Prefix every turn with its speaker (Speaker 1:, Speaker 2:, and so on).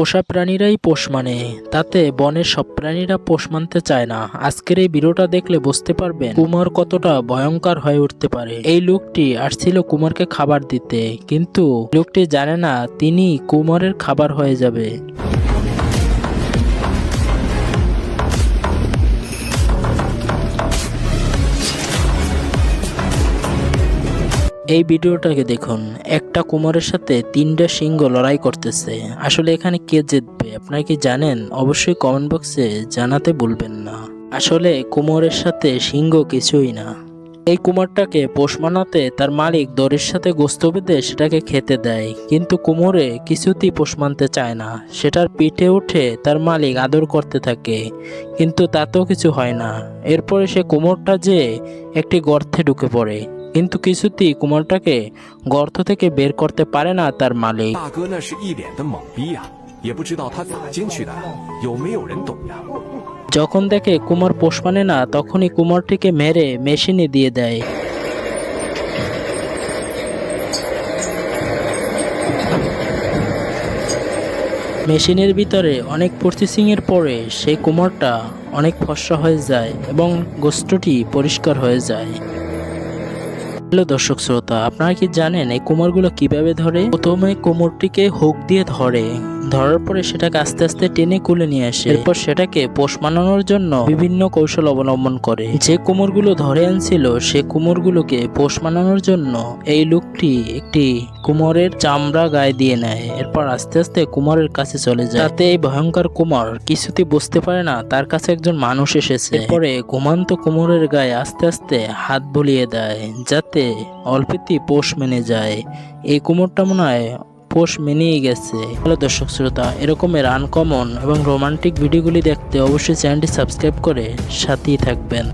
Speaker 1: পোষা প্রাণীরাই পোষ মানে। তাতে বনের সব প্রাণীরা পোষ মানতে চায় না। আজকের এই ভিডিওটা দেখলে বুঝতে পারবেন কুমার কতটা ভয়ঙ্কর হয়ে উঠতে পারে। এই লোকটি আসছিল কুমারকে খাবার দিতে, কিন্তু লোকটি জানে না তিনি কুমারের খাবার হয়ে যাবে। এই ভিডিওটাকে দেখুন। একটা কুমারের সাথে তিনটা সিংহ লড়াই করতেছে। আসলে এখানে কে জিতবে, আপনারা কি জানেন? অবশ্যই কমেন্ট বক্সে জানাতে ভুলবেন না। আসলে কুমোরের সাথে সিংহ কিছুই না। এই কুমারটাকে পোষ মানাতে তার মালিক দড়ির সাথে গোস্ত বেঁধে সেটাকে খেতে দেয়। কিন্তু কুমোরে কিছুতেই পোষ মানতে চায় না। সেটার পিঠে উঠে তার মালিক আদর করতে থাকে। কিন্তু তাতেও কিছু হয় না। এরপরে সে কুমোরটা যে একটি গর্তে ঢুকে পড়ে। কিন্তু কিছুতেই কুমোরটাকে গর্ত থেকে বের করতে পারে না তার মালিক। যখন দেখে কুমার পোষ মানে না তখনই কুমারটিকে মেরে মেশিনে দিয়ে দেয়। মেশিনের ভিতরে অনেক প্রসেসিংয়ের পরে সেই কুমারটা অনেক ফসা হয়ে যায় এবং গোস্তটি পরিষ্কার হয়ে যায়। হ্যালো দর্শক শ্রোতা, আপনারা কি জানেন এই কোমরগুলো কীভাবে ধরে? প্রথমে কোমরটিকে হুক দিয়ে ধরে। ধরার পরে সেটাকে আস্তে আস্তে টেনে কুলে নিয়ে আসে। এরপর সেটাকে পোষ মানানোর জন্য বিভিন্ন কৌশল অবলম্বন করে। যে কুমোরগুলো ধরে আনছিল, সে কুমোরগুলোকে পোষ মানানোর জন্য এই লোকটি একটি কুমোরের চামড়া গায়ে দিয়ে নেয়। এরপর আস্তে আস্তে কুমারের কাছে চলে যায়। তাতে এই ভয়ঙ্কর কুমার কিছুতে বুঝতে পারে না, তার কাছে একজন মানুষ এসেছে। পরে ঘুমান্ত কুমোরের গায়ে আস্তে আস্তে হাত বুলিয়ে দেয়, যাতে অল্পেতেই পোষ মেনে যায়। এই কুমোরটা মনে হয় পোষ মেনেই গেছে। হ্যালো দর্শক শ্রোতা এরকমের আনকমন এবং রোমান্টিক ভিডিওগুলি দেখতে অবশ্যই চ্যানেলটি সাবস্ক্রাইব করে সাথেই থাকবেন।